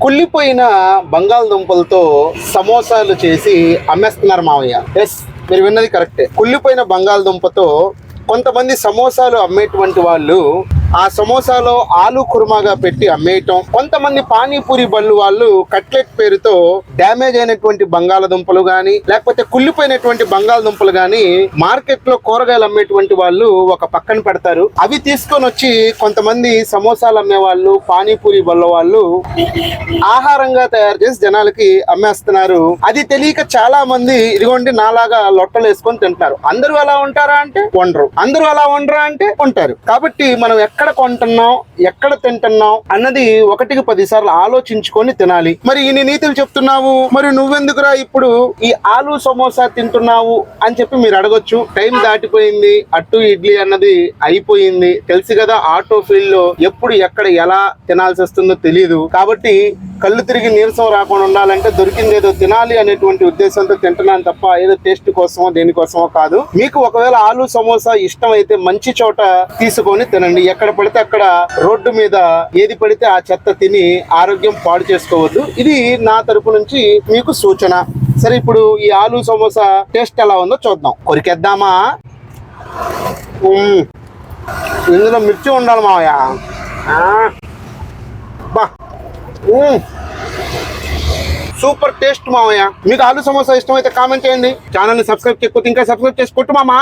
కుళ్ళిపోయిన బంగాళదుంపలతో సమోసాలు చేసి అమ్మేస్తున్నారు మావయ్య. ఎస్ మీరు విన్నది కరెక్టే కుళ్ళిపోయిన బంగాళదుంపతో కొంతమంది సమోసాలు అమ్మేటువంటి వాళ్ళు ఆ సమోసాలో ఆలు కుర్మాగా పెట్టి అమ్మేయటం. కొంతమంది పానీపూరి బళ్ళు వాళ్ళు కట్లెట్ పేరుతో డ్యామేజ్ అయినటువంటి బంగాళదుంపలు గాని లేకపోతే కుళ్ళిపోయినటువంటి బంగాళదుంపలు గాని మార్కెట్లో కూరగాయలు అమ్మేటువంటి వాళ్ళు ఒక పక్కన పెడతారు. అవి తీసుకొని వచ్చి కొంతమంది సమోసాలు అమ్మే వాళ్ళు పానీపూరి బళ్ళ వాళ్ళు ఆహారంగా తయారు చేసి జనాలకి అమ్మేస్తున్నారు. అది తెలియక చాలా మంది ఇదిగోండి నాలాగా లొట్టలు వేసుకొని తింటున్నారు అందరూ అలా ఉంటారా అంటే ఉండరు అందరూ అలా ఉండరా అంటే ఉంటారు. కాబట్టి మనం ఎక్కడ ఎక్కడ కొంటున్నాం ఎక్కడ తింటున్నాం అన్నది ఒకటికి పదిసార్లు ఆలోచించుకొని తినాలి. మరి ఇన్ని నీతులు చెప్తున్నావు మరి నువ్వెందుకురా ఇప్పుడు ఈ ఆలు సమోసా తింటున్నావు అని చెప్పి మీరు అడగొచ్చు. టైం దాటిపోయింది అట్టు ఇడ్లీ అన్నది అయిపోయింది. తెలుసు కదా ఆటో ఫీల్డ్లో ఎప్పుడు ఎక్కడ ఎలా తినాల్సి వస్తుందో తెలియదు కాబట్టి కళ్ళు తిరిగి నీరసం రాకుండా ఉండాలంటే దొరికింది ఏదో తినాలి అనేటువంటి ఉద్దేశంతో తింటున్నాను తప్ప ఏదో టేస్ట్ కోసమో దేనికోసమో కాదు. మీకు ఒకవేళ ఆలు సమోసా ఇష్టం అయితే మంచి చోట తీసుకొని తినండి. ఎక్కడ పడితే అక్కడ రోడ్డు మీద ఏది పడితే ఆ చెత్త తిని ఆరోగ్యం పాడు చేసుకోవద్దు. ఇది నా తరపు నుంచి మీకు సూచన. సరే ఇప్పుడు ఈ ఆలు సమోసా టేస్ట్ ఎలా ఉందో చూద్దాం. కొరికేద్దామా? ఇందులో మిర్చి ఉండాలి మావయ్య. బా. సూపర్ టేస్ట్ మామయ్య మీకు ఆలు సమోసా ఇష్టం అయితే కామెంట్ చేయండి. ఛానల్ని సబ్స్క్రైబ్ చేయకపోతే ఇంకా సబ్స్క్రైబ్ చేసి కొట్టు మామ.